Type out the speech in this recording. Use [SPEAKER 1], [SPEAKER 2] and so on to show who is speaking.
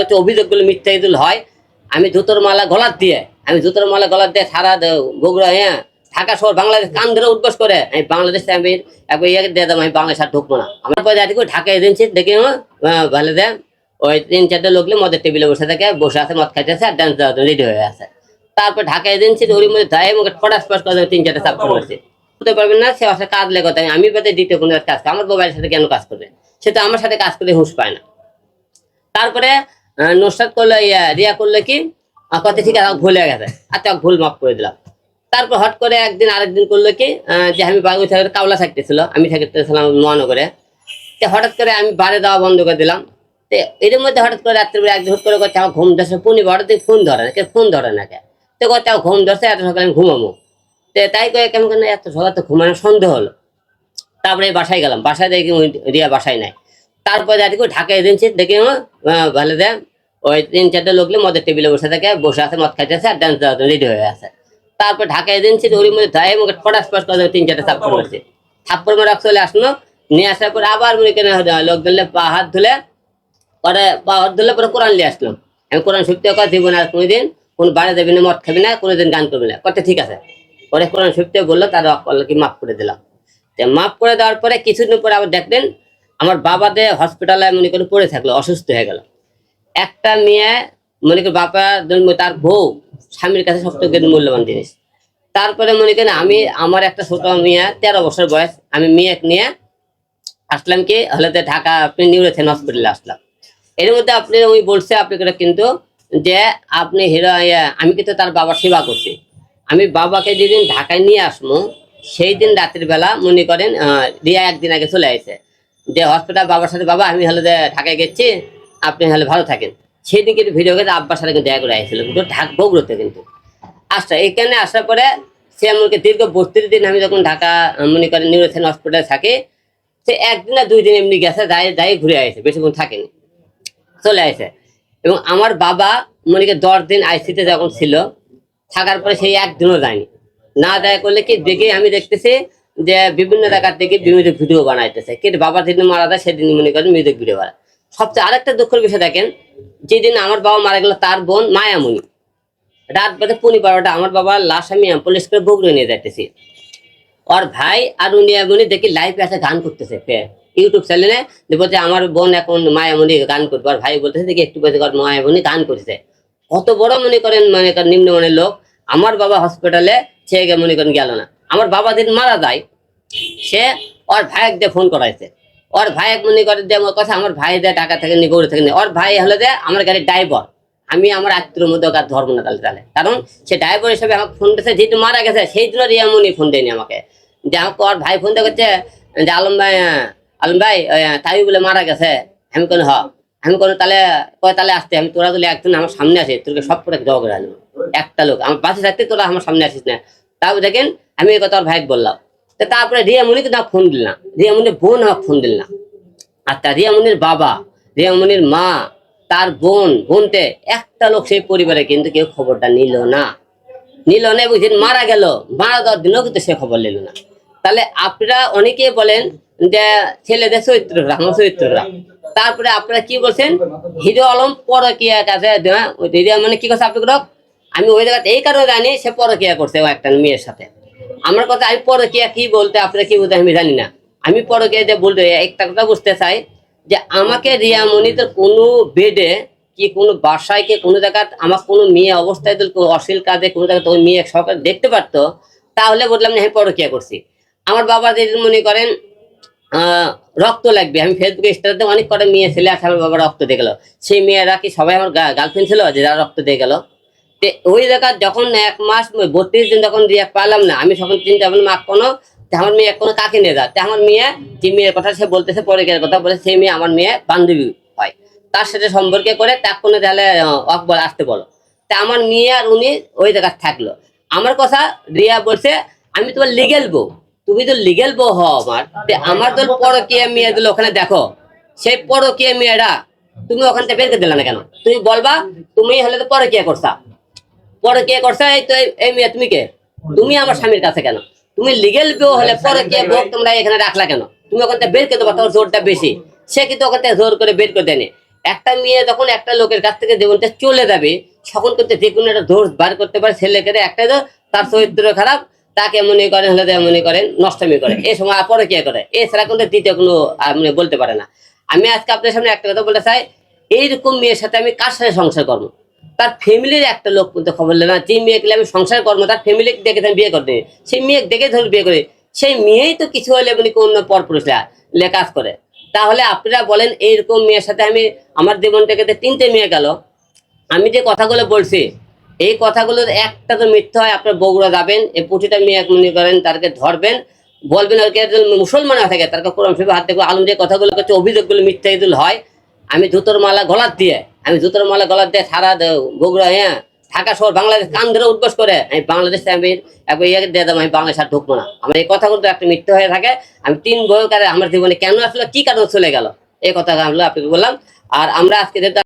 [SPEAKER 1] কাছে অভিযোগগুলো মিথ্যা ইদুল হয়, আমি জুতোর মালা গলার দিয়ে, আমি জুতোর মালা গলার দিয়ে সারা দে- বগুড়া হ্যাঁ ঢাকা শহর বাংলাদেশ কান ধরে উদ্বাস করে, আমি বাংলাদেশে আমি একবার ইয়ে দিয়ে দেবো, আমি বাংলাদেশ আর ঢুকবো না। আমার পরে যাচ্ছি ঢাকা এজেন্সি দেখি ভালো দেয় ওই তিন চারটে লোক নিয়ে মদের টেবিলে বসে থাকে, বসে আছে, মদ খাইতেছে আর ডান্স রেডি হয়ে আছে। তারপর ঢাকা এজেন্সির ওর মধ্যে ধায় মুখে ফটাস ফটাস করে তিন চারটে চাপ করছে বুঝতে পারবেন না, সে আসলে কাজ লেগে আমি বাদে দ্বিতীয় কোনো কাজ আমার মোবাইলের সাথে কেন কাজ করবে? সে তো আমার সাথে কাজ করে হুঁশ পায় না। তারপরে নুসরাত করল রিয়া করল কি? কত ঠিক আছে, ভুলে গেছে। আচ্ছা ভুল মাফ করে দিলাম। তারপর হট করে একদিন, আরেকদিন করল কি? যে আমি বাবু থেকে কাওলা থাকতেছিল আমি থাকতেছিলাম মহানগরে। তো হঠাৎ করে আমি বারে দেওয়া বন্ধ করে দিলাম। তো এর মধ্যে হঠাৎ করে রাত্রিবেলা একদিন হুট করে করছে ঘুম ধরছে, পুনি হঠাৎ ফোন ধরে না কে ফোন ধরে না কে? তো আমার ঘুম ধরছে, এত সকালে আমি ঘুমাবো। তো তাই করে কেমন কেন এত সকালে তো ঘুমানোর সন্দেহ হলো। তারপরে বাসায় গেলাম, বাসায় দেখি রিয়া বাসায় নাই। তারপরে দেখি, ঢাকায় ঢাকা এজেন্সি দেখি ভালো দেয় ওই তিন চারটে লোক মদের টেবিলে বসে থাকে, বসে আছে, মদ খাইতেছে আর ডান্স রেডি হয়ে আছে। তারপর ঢাকা এজেন্সির ওর মধ্যে ধায় মুখে ফটাস ফটাস করে তিন চারটে থাপ্পড় মারছে। থাপ্পড় মারা চলে আসলো, নিয়ে আসার পর আবার মনে কেন লোক ধরলে পা হাত ধুলে পরে পা হাত ধুলে পরে কোরআন নিয়ে আসলাম আমি কোরআন শুনতে কথা দিব না কোনোদিন, কোন বাড়ি দেবে না, মদ খাবি না, কোনোদিন গান করবি না। কথা ঠিক আছে? পরে কোরআন শুনতে বলল, তার কি, মাফ করে দিলাম। মাফ করে দেওয়ার পরে কিছুদিন পরে আবার দেখলেন, আমার বাবাতে হসপিটালে মনে করে পড়ে থাকল, অসুস্থ হয়ে গেল। একটা মেয়ে মনে করি বাবা তার বউ স্বামীর কাছে সবথেকে মূল্যবান জিনিস। তারপরে মনে করেন আমি আমার একটা ছোট মেয়ে তেরো বছর বয়স আমি মেয়ে নিয়ে আসলাম কি হলে ঢাকা আপনি হসপিটালে আসলাম। এর মধ্যে আপনি ওই বলছে আপনাকে কিন্তু যে আপনি হিরো ইয়ে, আমি কিন্তু তার বাবার সেবা করছি। আমি বাবাকে যেদিন ঢাকায় নিয়ে আসব সেই দিন রাত্রির বেলা মনে করেন রিয়া একদিন আগে চলে আসে যে হসপিটাল বাবার সাথে বাবা আমি হলে ঢাকায় গেছি আপনি হলে ভালো থাকেন। সেই দিন কিন্তু ভিডিও করে আব্বার সাথে কিন্তু দেখা করে আসছিল কিন্তু ঢাক বগুড়োতে কিন্তু। আসা এখানে আসার পরে সে আমাকে দীর্ঘ বত্রিশ দিন আমি যখন ঢাকা মনে করেন নিউরোথেন হসপিটালে থাকি, সে একদিন না দুই দিন এমনি গেছে, যাই যাই ঘুরে আসে বেশিক্ষণ থাকেনি। চলে আসে এবং আমার বাবা মনে করি দশ দিন আইসিতে যখন ছিল, থাকার পরে সেই একদিনও যায়নি। না দেয় করলে কি দেখে আমি দেখতেছি যে বিভিন্ন জায়গার থেকে মিউজিক ভিডিও বানাইতেছে। কিন্তু বাবা যেদিন মারা যায়, সেদিন মনে করেন মিউজিক ভিডিও বানায়। সবচেয়ে আরেকটা দুঃখের বিষয় দেখেন, যেদিন আমার বাবা মারা গেল, তার বোন মায়ামণি রাত বাজে পনি বারোটা, আমার বাবার লাশ আমি অ্যাম্বুলেন্স করে বগুড়ে নিয়ে যাইতেছি। ওর ভাই আর উনি এমনি দেখি লাইভে আছে, গান করতেছে ইউটিউব চ্যানেলে যে আমার বোন এখন মায়ামণি গান করবে। আর ভাই বলতেছে, দেখি একটু করে মায়ামণি গান করছে কত বড় মনে করেন মনে করেন নিম্নমানের লোক। আমার বাবা হসপিটালে সে মনে করেন গেল না। আমার বাবা দিন মারা যায়, সে ওর ভাইক দিয়ে ফোন করাইছে। ওর ভাই মনে করে যে আমার কথা আমার ভাই দেয় টাকা থেকে নিয়ে গৌড়ে থেকে ওর ভাই হলো যে আমার গাড়ির ড্রাইভার আমি আমার আত্মীয় মধ্যে ওকে না তাহলে তাহলে কারণ সে ড্রাইভার হিসেবে আমাকে ফোন দিয়েছে যেহেতু মারা গেছে সেই জন্য রিয়ামনি ফোন দেয়নি আমাকে যে আমাকে ওর ভাই ফোন দিয়ে করছে যে আলম ভাই আলম ভাই তাই বলে মারা গেছে আমি কোনো হ আমি কোনো তাহলে কয় তাহলে আসতে আমি তোরা তুলে একজন আমার সামনে আসে তোকে সব করে আনব একটা লোক আমার পাশে থাকতে তোরা আমার সামনে আসিস না তারপর দেখেন আমি এই কথা ওর ভাই বললাম তো তারপরে রিয়ামণিকে না ফোন দিল না রিয়ামণির বোন আমাকে ফোন দিল না আচ্ছা রিয়ামণির বাবা, রিয়ামণির মা, তার বোন, বোনতে একটা লোক সেই পরিবারে কিন্তু কেউ খবরটা নিল না। নিল না, এবং যেদিন মারা গেল, মারা দেওয়ার দিনও কিন্তু সে খবর নিল না। তাহলে আপনারা অনেকেই বলেন যে ছেলেদের চরিত্ররা আমার চরিত্ররা তারপরে আপনারা কি বলছেন? হিরো আলম পরকিয়া কাছে মানে কি কথা আপনি আমি ওই জায়গাতে এই কারণে জানি সে পরকিয়া করছে ও একটা মেয়ের সাথে। আমার কথা, আমি পরকিয়া কি বলতে, আপনারা কি বলতে আমি জানি না। আমি পরকিয়া যে বলতে একটা কথা বুঝতে চাই যে আমাকে রিয়ামণিতে কোনো বেডে কি কোনো বাসায় কি কোনো জায়গায় আমার কোনো মেয়ে অবস্থায় কোনো অশ্লীল কাজে কোনো জায়গায় ওই মেয়ে সরকার দেখতে পারতো, তাহলে বললাম না, আমি পরকিয়া করছি। আমার বাবা যদি মনে করেন রক্ত লাগবে, আমি ফেসবুকে স্টারতে অনেক কটা মেয়ে ছেলে আছে আমার বাবা রক্ত দিয়ে গেল। সেই মেয়েরা কি সবাই আমার গার্লফ্রেন্ড ছিল? যে যারা রক্ত দিয়ে গেল। তে ওই জায়গা যখন এক মাস বত্রিশ দিন যখন রিয়া পালাম না। আমি তখন চিন্তা করলাম, মা, কোনো আমার মেয়ে কোনো কাকে নিয়ে যা? আমার মেয়ে যে মেয়ের কথা সে বলতেছে পরে কথা বলে, সেই মেয়ে আমার মেয়ে বান্ধবী হয়। তার সাথে সম্পর্কে করে তার কোনো তাহলে অক বল আসতে বলো। তা আমার মেয়ে আর উনি ওই জায়গায় থাকল। আমার কথা রিয়া বলছে, আমি তোমার লিগেল বউ। তুমি তো লিগেল বউ হও আমার। আমার তো পরকীয়া মেয়ে দিল ওখানে দেখো। সেই পরকীয়া মেয়েরা, তুমি ওখান থেকে বের করে দিলে না কেন? তুমি বলবা তুমি হলে তো পরকীয়া করছা। পরে কে করছে? এই তো এই- মেয়ে, তুমি কে? তুমি আমার স্বামীর কাছে কেন? তুমি লিগেল বউ হলে পরে কে বউ তোমরা এখানে রাখলা কেন? তুমি ওখান থেকে বের করে দেবো তোর জোরটা বেশি। সে কিন্তু ওখান থেকে জোর করে বের করে দেয়নি। একটা মেয়ে যখন একটা লোকের কাছ থেকে জীবনটা চলে যাবে, তখন কিন্তু যে কোনো একটা দোষ বার করতে পারে ছেলেকে। একটা তো তার চরিত্র খারাপ, তাকে মনে করেন, হলে মনে করেন, নষ্টমী করে। এই সময় পরে কে করে? এছাড়া কিন্তু দ্বিতীয় কোনো মানে বলতে পারে না। আমি আজকে আপনার সামনে একটা কথা বলতে চাই। এইরকম মেয়ের সাথে আমি কার সাথে সংসার করব? তার ফ্যামিলির একটা লোক কিন্তু খবর নেই। না, যে মেয়েকে আমি সংসার করব, তার ফ্যামিলি দেখে আমি বিয়ে করতে সেই মেয়ে দেখে ধরে বিয়ে করে সেই মেয়েই তো কিছু হলে মানে অন্য পরপুরুষরা লেকাজ করে। তাহলে আপনারা বলেন, এইরকম মেয়ের সাথে আমি, আমার জীবনটাকে তিনটে মেয়ে গেল। আমি যে কথাগুলো বলছি, এই কথাগুলোর একটা তো মিথ্যা হয়, আপনার বগুড়া যাবেন এই প্রতিটা মেয়ে মনে করেন, তারকে ধরবেন, বলবেন আর কি মুসলমান হয়ে থাকে, তারকে কোরআন শরীফে হাত দেখব আলম যে কথাগুলো করছে অভিযোগগুলো মিথ্যা হয়। আমি ধুতোর মালা গলার দিয়ে আমি জুতোর মালা গলার দিয়ে সারা বগুড়া হ্যাঁ? ঢাকা শহর, বাংলাদেশ, কান ধরে উদ্বাস করে। আমি বাংলাদেশে আমি দিয়ে দেবো, আমি বাংলাদেশ আর ঢুকবো না। আমার এই কথাগুলো তো একটা মৃত্যু হয়ে থাকে। আমি তিন বয়কারে কারে আমার জীবনে কেন আসলো, কি কারণ চলে গেল? এই কথা আমি আপনাকে বললাম। আর আমরা আজকে যেহেতু